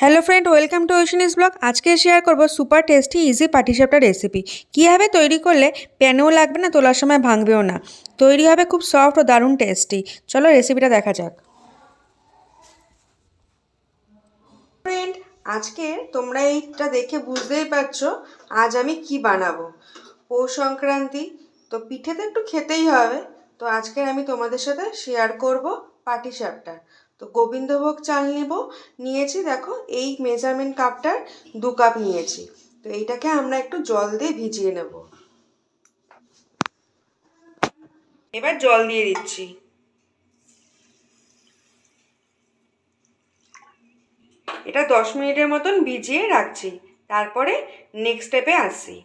Hello friend welcome to ওশনিস blog আজকে share করব সুপার টেস্টি ইজি পাটিসাপটা রেসিপি কীভাবে তৈরি করলে প্যানেও লাগবে না, তোলার সময় ভাঙবেও না? তৈরি হবে খুব সফট ও দারুণ টেস্টি চলো রেসিপিটা দেখা যাক। ফ্রেন্ড আজকে তোমরা এইটা দেখে বুঝতেই পারছ আজ আমি কি বানাবো। পৌষ সংক্রান্তি, তো পিঠে তো একটু খেতেই হবে, তো আজকে আমি তোমাদের সাথে শেয়ার করব পাটিসাপটা তো গোবিন্দভোগ চাল নেব, নিয়েছি দেখো, এই মেজারমেন্ট কাপটার দু কাপ নিয়েছি। তো এইটাকে আমরা একটু জল দিয়ে ভিজিয়ে নেব। এবার জল দিয়ে দিচ্ছি। এটা দশ মিনিটের মতন ভিজিয়ে রাখছি, তারপরে নেক্সট স্টেপে আসছি।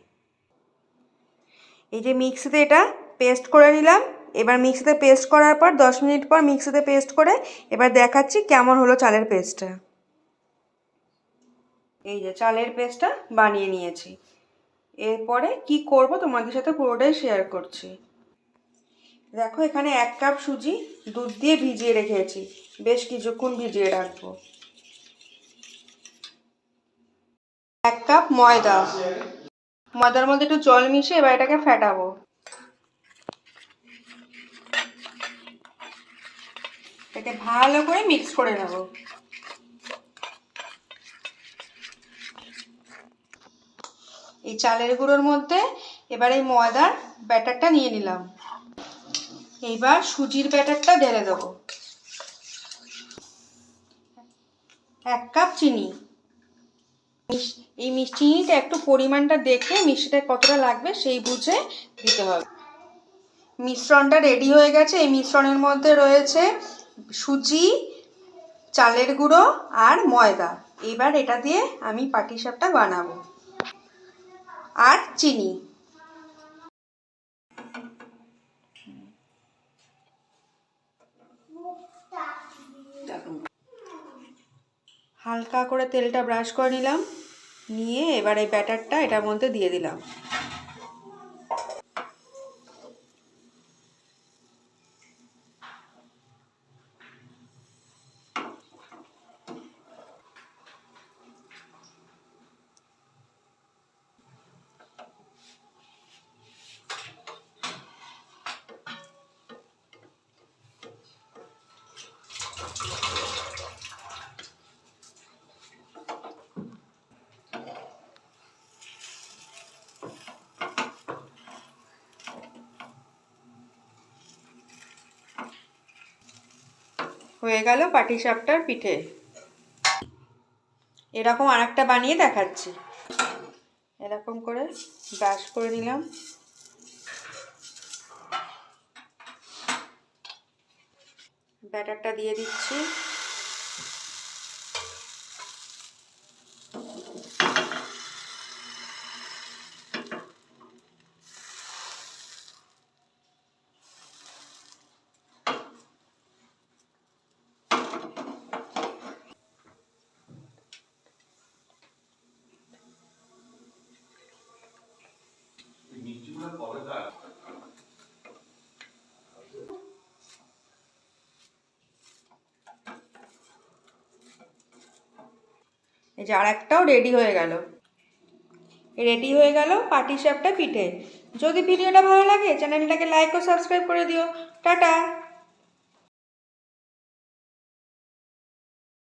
এই যে মিক্সিতে এটা পেস্ট করে নিলাম। এবার মিক্সিতে পেস্ট করার পর দশ মিনিট পর মিক্সিতে পেস্ট করে এবার দেখাচ্ছি কেমন হলো চালের পেস্টটা। এই যে চালের পেস্টটা বানিয়ে নিয়েছি। এরপরে কি করব তোমাদের সাথে পুরোটাই শেয়ার করছি। দেখো এখানে এক কাপ সুজি দুধ দিয়ে ভিজিয়ে রেখেছি। বেশ কিছুক্ষণ ভিজিয়ে রাখব। এক কাপ ময়দা। ময়দার মধ্যে একটু জল মিশিয়ে এবার এটাকে ফেটাবো। এটাকে ভালো করে মিক্স করে নেব। এই চালের গুঁড়োর মধ্যে এবার এই ময়দার ব্যাটারটা নিয়ে নিলাম। এইবার সুজির ব্যাটারটা ঢেলে দেবো। এক কাপ চিনি। এই মিষ্টিটা একটু পরিমাণটা দেখে মিষ্টিটা কতটা লাগবে সেই বুঝে দিতে হবে। মিশ্রণটা রেডি হয়ে গেছে। এই মিশ্রণের মধ্যে রয়েছে সুজি, চালের গুঁড়ো আর ময়দা। এবার এটা দিয়ে আমি পাটিসাপটা বানাবো। আর চিনি। হালকা করে তেলটা ব্রাশ করে নিলাম। নিয়ে এবার এই ব্যাটারটা এটার মধ্যে দিয়ে দিলাম। হয়ে গেল পাটিসাপটার পিঠে। এরকম আরেকটা বানিয়ে দেখাচ্ছি। এরকম করে ব্রাশ করে নিলাম। ব্যাটারটা দিয়ে দিচ্ছি। এই যে আর একটাও রেডি হয়ে গেল। রেডি হয়ে গেল পাটিসাপটা পিঠে। যদি ভিডিওটা ভালো লাগে চ্যানেলটাকে লাইক ও সাবস্ক্রাইব করে দিও। টাটা!